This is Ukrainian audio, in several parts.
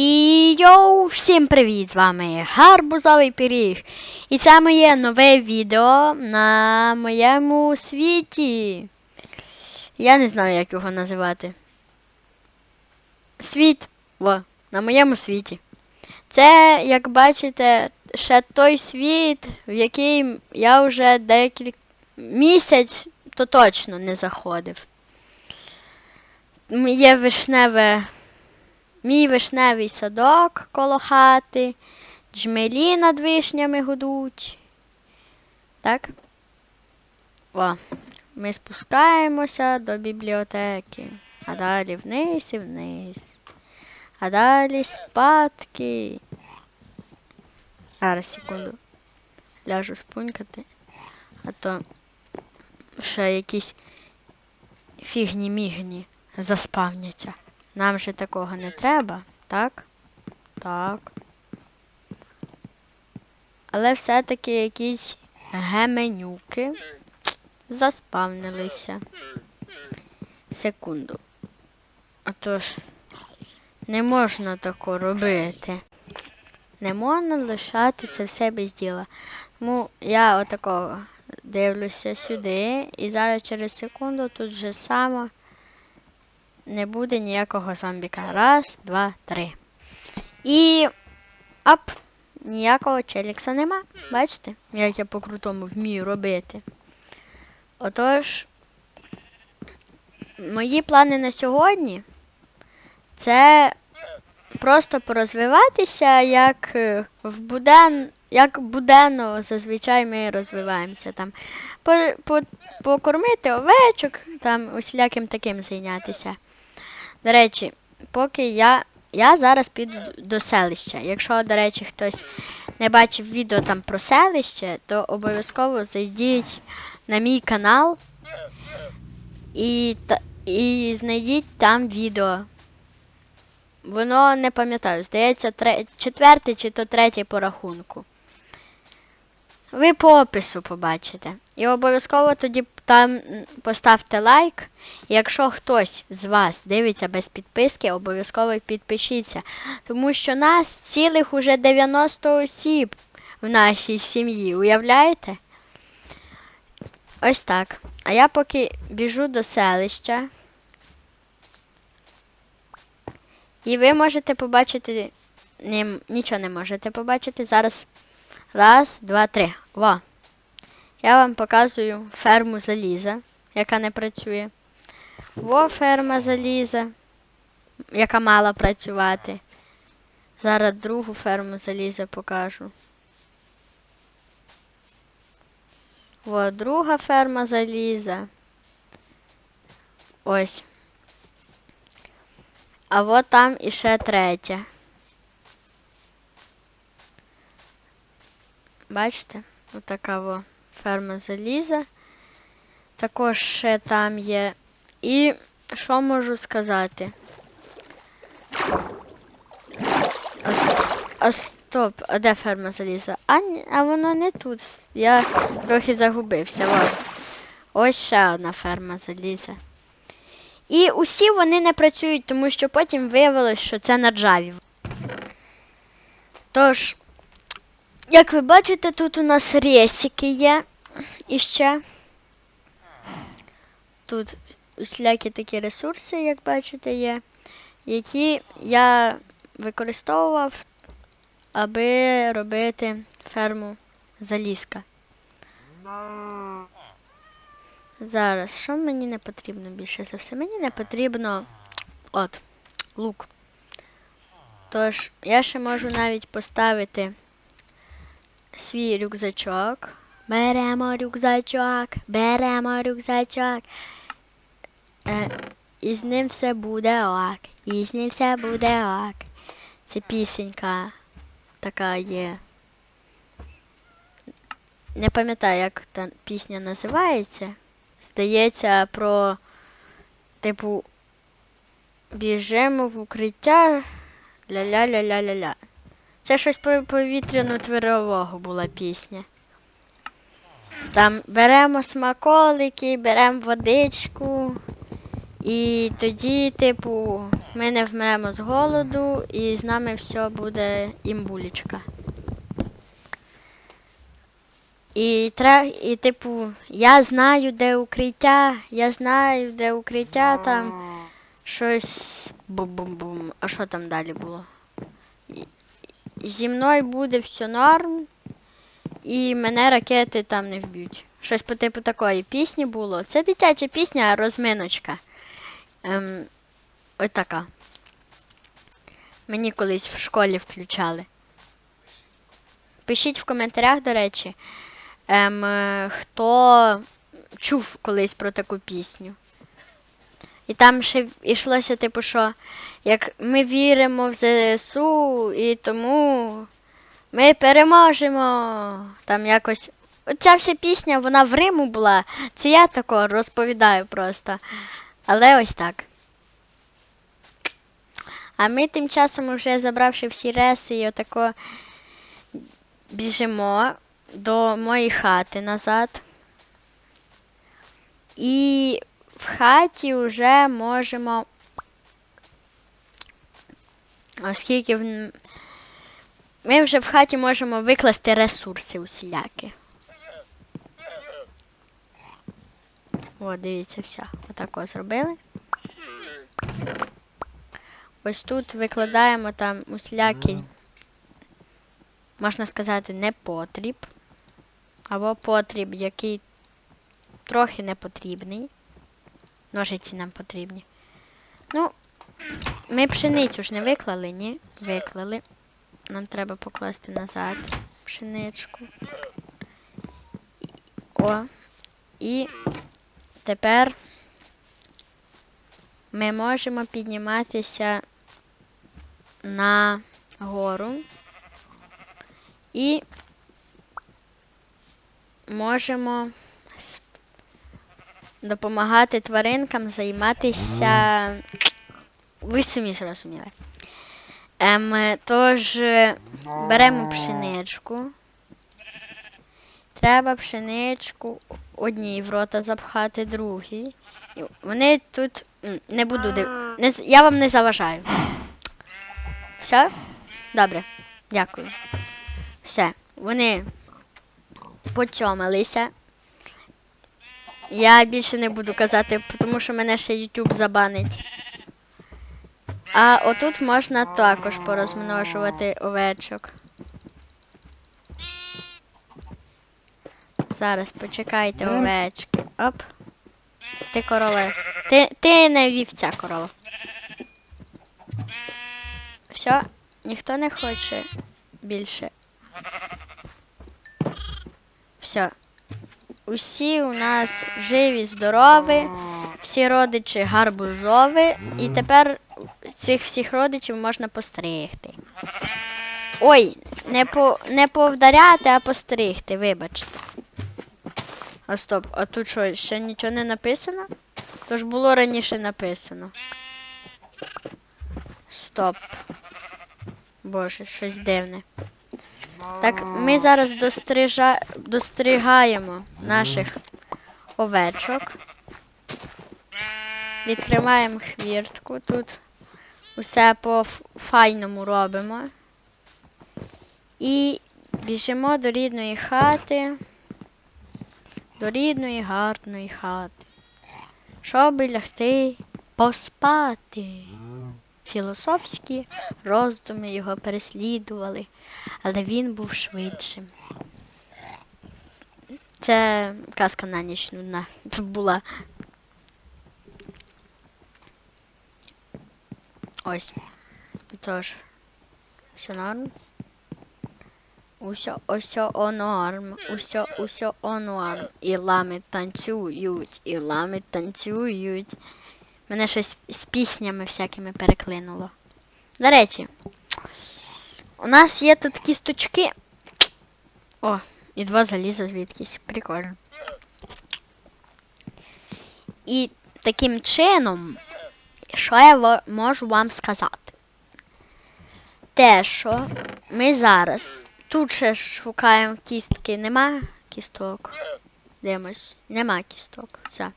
І йоу, всім привіт! З вами Гарбузовий Пиріг. І це моє нове відео на моєму світі. Я не знаю, як його називати. Світ. Во, на моєму світі. Це, як бачите, ще той світ, в який я вже декілька місяць то точно не заходив. Є вишневе Мій вишневий садок коло хати, джмелі над вишнями гудуть. Так? О, ми спускаємося до бібліотеки. А далі вниз і вниз. А далі спадки. Зараз секунду. Ляжу спунькати. А то ще якісь фігні-мігні заспавняться. Нам же такого не треба, так? Так. Але все-таки якісь геменюки заспавнилися. Секунду. Отож, не можна тако робити. Не можна лишати це все без діла. Тому я отакого дивлюся сюди, і зараз через секунду тут вже само не буде ніякого зомбіка. Раз, два, три. І. Оп! Ніякого челікса нема. Бачите, як я по-крутому вмію робити. Отож, мої плани на сьогодні це просто порозвиватися, як е, в буден, як буденно зазвичай ми розвиваємося. Там, по, по, покормити овечок, там усіляким таким зайнятися. До речі, поки я. Я зараз піду до селища. Якщо, до речі, хтось не бачив відео там про селище, то обов'язково зайдіть на мій канал і, та, і знайдіть там відео. Воно не пам'ятаю, здається, тре, четверте чи то третє по рахунку. Ви по опису побачите. І обов'язково тоді там поставте лайк. Якщо хтось з вас дивиться без підписки, обов'язково підпишіться. Тому що нас цілих уже 90 осіб в нашій сім'ї. Уявляєте? Ось так. А я поки біжу до селища. І ви можете побачити. Ні, нічого не можете побачити. Зараз. Раз, два, три. Во. Я вам показую ферму заліза, яка не працює. Во ферма заліза, яка мала працювати. Зараз другу ферму заліза покажу. Во друга ферма заліза. Ось. А от там іще третя. Бачите? Отака во ферма заліза. Також ще там є. І що можу сказати? А, а стоп, а де ферма заліза? А, а воно не тут. Я трохи загубився. Ладно. Ось ще одна ферма заліза. І усі вони не працюють, тому що потім виявилось, що це на Джаві. Тож, як ви бачите, тут у нас ресики є іще. Тут усілякі такі ресурси, як бачите, є, які я використовував, аби робити ферму залізка. Зараз, що мені не потрібно більше за все? Мені не потрібно от, лук. Тож, я ще можу навіть поставити свій рюкзачок. Беремо рюкзачок, беремо рюкзачок. Е, і з ним все буде ок. І з ним все буде ок. Це пісенька така є. Не пам'ятаю, як та пісня називається. Здається, про, типу, біжимо в укриття. Ля-ля-ля-ля-ля-ля. Це щось про повітряну тривогу була пісня. Там беремо смаколики, беремо водичку І тоді, типу, ми не вмремо з голоду, і з нами все буде імбулічка. І, і типу, я знаю, де укриття, я знаю, де укриття, там щось бум-бум-бум. А що там далі було? Зі мною буде все норм, і мене ракети там не вб'ють. Щось по типу такої пісні було. Це дитяча пісня, розминочка. Ем, ось така. Мені колись в школі включали. Пишіть в коментарях, до речі, ем, е, хто чув колись про таку пісню. І там ще йшлося, типу, що як ми віримо в ЗСУ, і тому ми переможемо. Там якось. Оця вся пісня, вона в Риму була. Це я тако розповідаю просто. Але ось так. А ми тим часом, вже забравши всі реси і отако біжимо до моєї хати назад. І в хаті вже можемо. Оскільки в... ми вже в хаті можемо викласти ресурси усілякі. О, дивіться, все. Отако зробили. Ось тут викладаємо там усілякий, можна сказати, непотріб. Або потріб, який трохи не потрібний. Ножиці нам потрібні. Ну, ми пшеницю ж не виклали, ні? Виклали. Нам треба покласти назад пшеничку. О. І тепер ми можемо підніматися на гору і можемо допомагати тваринкам займатися. Ви самі зрозуміли. Ем, тож е, беремо пшеничку. Треба пшеничку одній в рота запхати, другій. Вони тут не буду див... не, Я вам не заважаю. Все? Добре. Дякую. Все. Вони поцьомилися. Я більше не буду казати, тому що мене ще YouTube забанить. А отут можна також порозмножувати овечок. Зараз почекайте овечки. Оп. Ти короле. Ти, ти не вівця корова. Все, ніхто не хоче більше. Все. Усі у нас живі, здорові, всі родичі гарбузові, і тепер цих всіх родичів можна постригти. Ой, не по не повдаряти, а постригти, вибачте. А стоп, а тут що, ще нічого не написано? То ж було раніше написано. Стоп. Боже, щось дивне. Так, ми зараз дострижа... достригаємо наших овечок. Відкриваємо хвіртку. Тут усе по файному робимо. І біжимо до рідної хати. До рідної гарної хати. Щоб лягти поспати. Філософські роздуми його переслідували, але він був швидшим. Це казка на ніч нудна була. Ось. Тож, все норм. Усьо, усьо о норм, усьо, усьо о норм. І лами танцюють, і лами танцюють. Мене щось з піснями всякими переклинуло. До речі, у нас є тут кісточки. О, і два заліза звідкись. Прикольно. І таким чином, що я можу вам сказати? Те, що ми зараз тут ще шукаємо кістки. Нема кісток. Дивимось. Нема кісток. Все.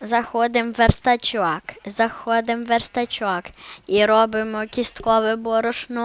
Заходимо в верстачок, заходимо в верстачок і робимо кісткове борошно.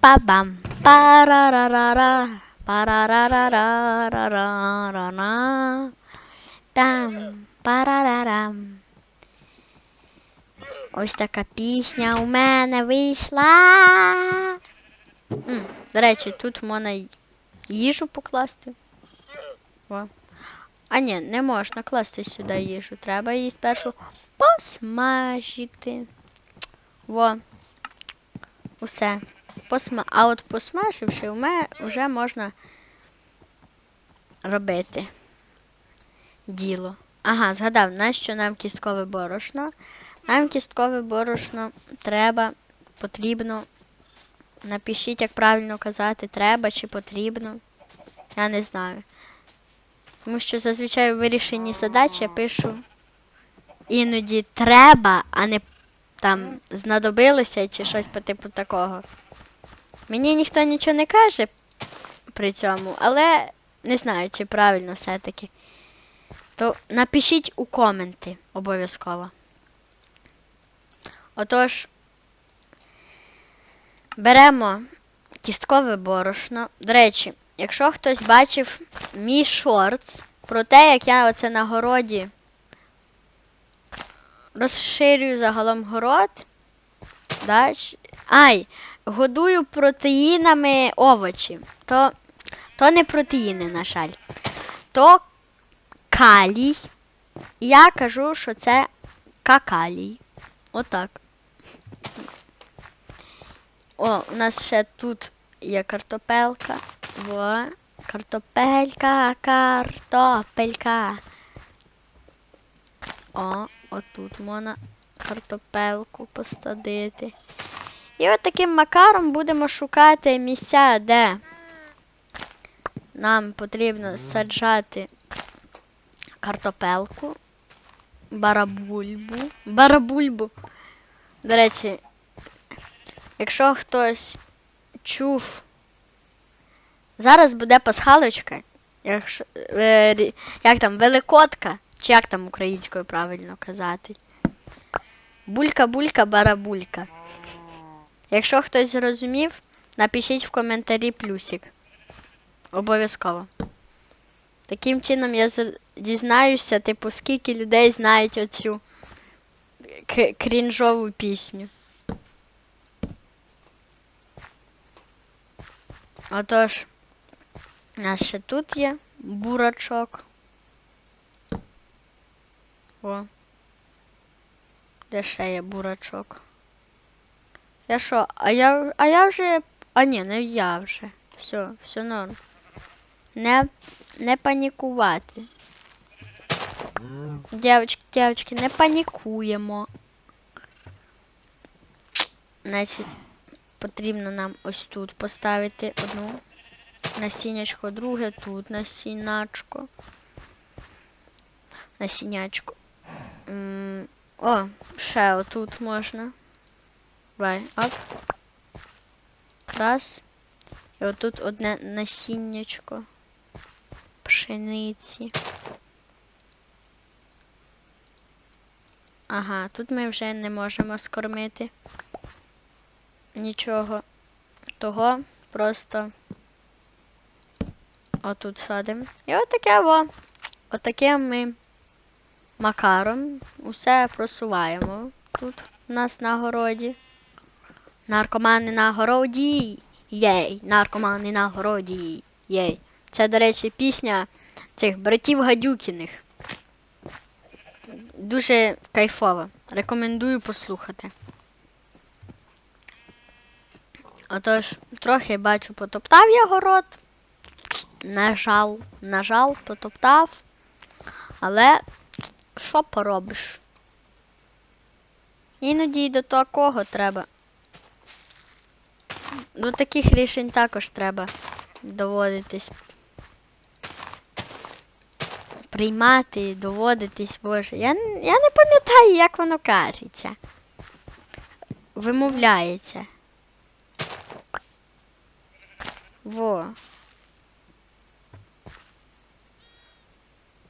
Па-бам, парарарара, парарарарарарарара. Ось така пісня у мене вийшла. М, до речі, тут можна їжу покласти. О. А ні, не можна класти сюди їжу. Треба її спершу посмажити. Во. Усе. Посма... А от посмаживши, вже можна робити діло. Ага, згадав, нащо нам кісткове борошно? Нам кісткове борошно треба, потрібно. Напишіть, як правильно казати, треба чи потрібно. Я не знаю. Тому що зазвичай у вирішенні задач я пишу іноді треба, а не там знадобилося чи щось по типу такого. Мені ніхто нічого не каже при цьому, але не знаю, чи правильно все-таки. То напишіть у коменти обов'язково. Отож, беремо кісткове борошно. До речі, якщо хтось бачив мій шортс про те, як я оце на городі розширюю загалом город. Да? Ай, годую протеїнами овочі. То, то не протеїни, на жаль. То калій. Я кажу, що це какалій. Отак. О, у нас ще тут є картопелка. Во. Картопелька, картопелька. О, отут можна картопелку посадити. І от таким макаром будемо шукати місця, де нам потрібно саджати картопелку, барабульбу. Барабульбу. До речі, якщо хтось чув, зараз буде пасхалочка, якщо, е, як там, великодка, чи як там українською правильно казати. Булька-булька, барабулька. Якщо хтось зрозумів, напишіть в коментарі плюсик. Обов'язково. Таким чином я дізнаюся, типу, скільки людей знають оцю крінжову пісню. Отож, у нас ще тут є бурачок. О. Де ще є бурачок? Я що? А я, а я вже. А ні, не я вже. Все, все норм. Не, не панікувати. Дівчатки, дівчатки, не панікуємо. Значить, потрібно нам ось тут поставити одну насіннячко, друге тут насіннячко. Насіннячко. О, ще отут можна. Давай, оп. Раз. І отут одне насіннячко. Пшениці. Ага, тут ми вже не можемо скормити нічого. Того просто отут садимо. І отаке во. Отаким ми макаром усе просуваємо тут у нас на городі. Наркомани на городі. Єй, наркомани на городі. Єй. Це, до речі, пісня цих братів Гадюкіних. Дуже кайфова. Рекомендую послухати. Отож, трохи бачу, потоптав я город. Нажал, нажал, потоптав. Але що поробиш? Іноді до такого треба. До таких рішень також треба доводитись. Приймати, доводитись, боже. Я, я не пам'ятаю, як воно кажеться. Вимовляється. Во.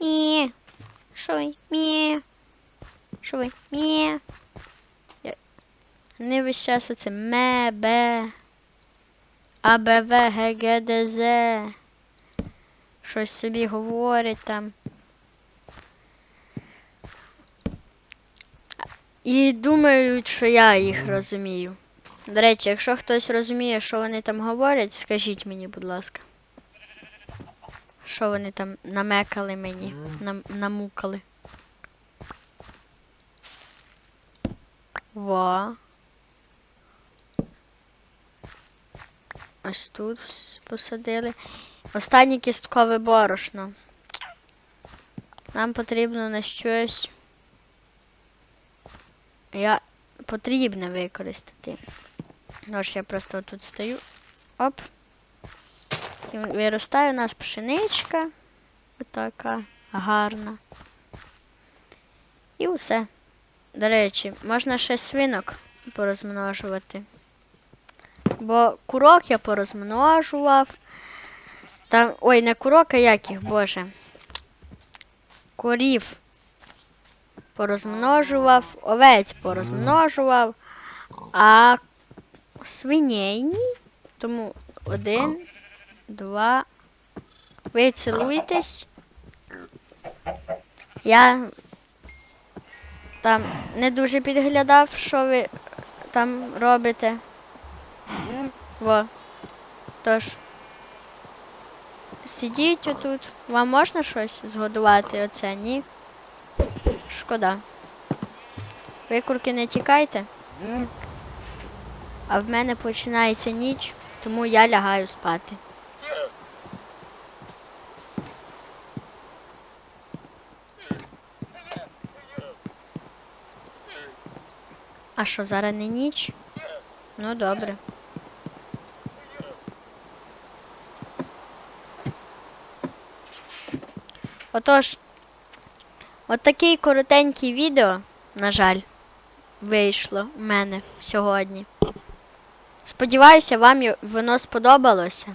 Мі. Ви? Мі. Ви? Мі. Я- весь час оце ме, бе. А, Б, В, Г, Г, Д, З. Щось собі говорять там. І думають, що я їх розумію. До речі, якщо хтось розуміє, що вони там говорять, скажіть мені, будь ласка. Що вони там намекали мені, нам, намукали. Во. Ось тут посадили. Останнє кісткове борошно. Нам потрібно на щось. Я потрібно використати. Тож я просто тут стою. Оп. І виростає у нас пшеничка. Отака гарна. І усе. До речі, можна ще свинок порозмножувати. Бо курок я порозмножував. Там. Ой, не курок, а як їх, боже. Корів порозмножував, овець порозмножував, а свиней ні. Тому один, два. Ви цілуєтесь. Я там не дуже підглядав, що ви там робите. Во. Тож. Сидіть отут. Вам можна щось згодувати оце? Ні? Шкода. Ви курки не тікайте. А в мене починається ніч, тому я лягаю спати. А що, зараз не ніч? Ну добре. Отож, от такий коротенький відео, на жаль, вийшло в мене сьогодні. Сподіваюся, вам воно сподобалося.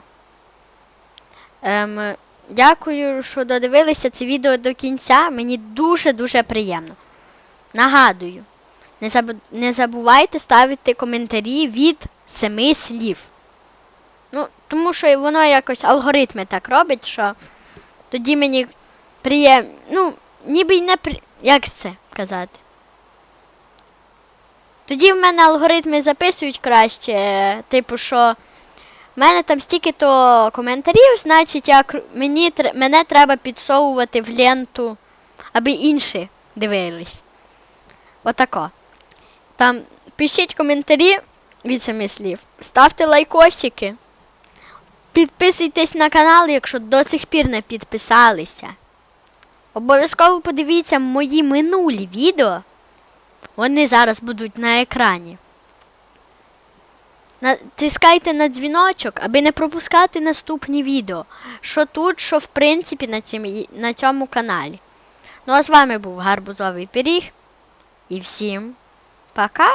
Ем, дякую, що додивилися це відео до кінця. Мені дуже-дуже приємно. Нагадую, не, забу- не забувайте ставити коментарі від семи слів. Ну, тому що воно якось алгоритми так робить, що тоді мені приємно. Ну, ніби й не при... Як це казати? Тоді в мене алгоритми записують краще, типу, що в мене там стільки-то коментарів, значить, як мені, мене треба підсовувати в ленту, аби інші дивились. Отако. Там пишіть коментарі від семи слів, ставте лайкосики, підписуйтесь на канал, якщо до цих пір не підписалися. Обов'язково подивіться мої минулі відео. Вони зараз будуть на екрані. Натискайте на дзвіночок, аби не пропускати наступні відео. Що тут, що в принципі на цьому, на цьому каналі. Ну а з вами був Гарбузовий пиріг. І всім Pra cá?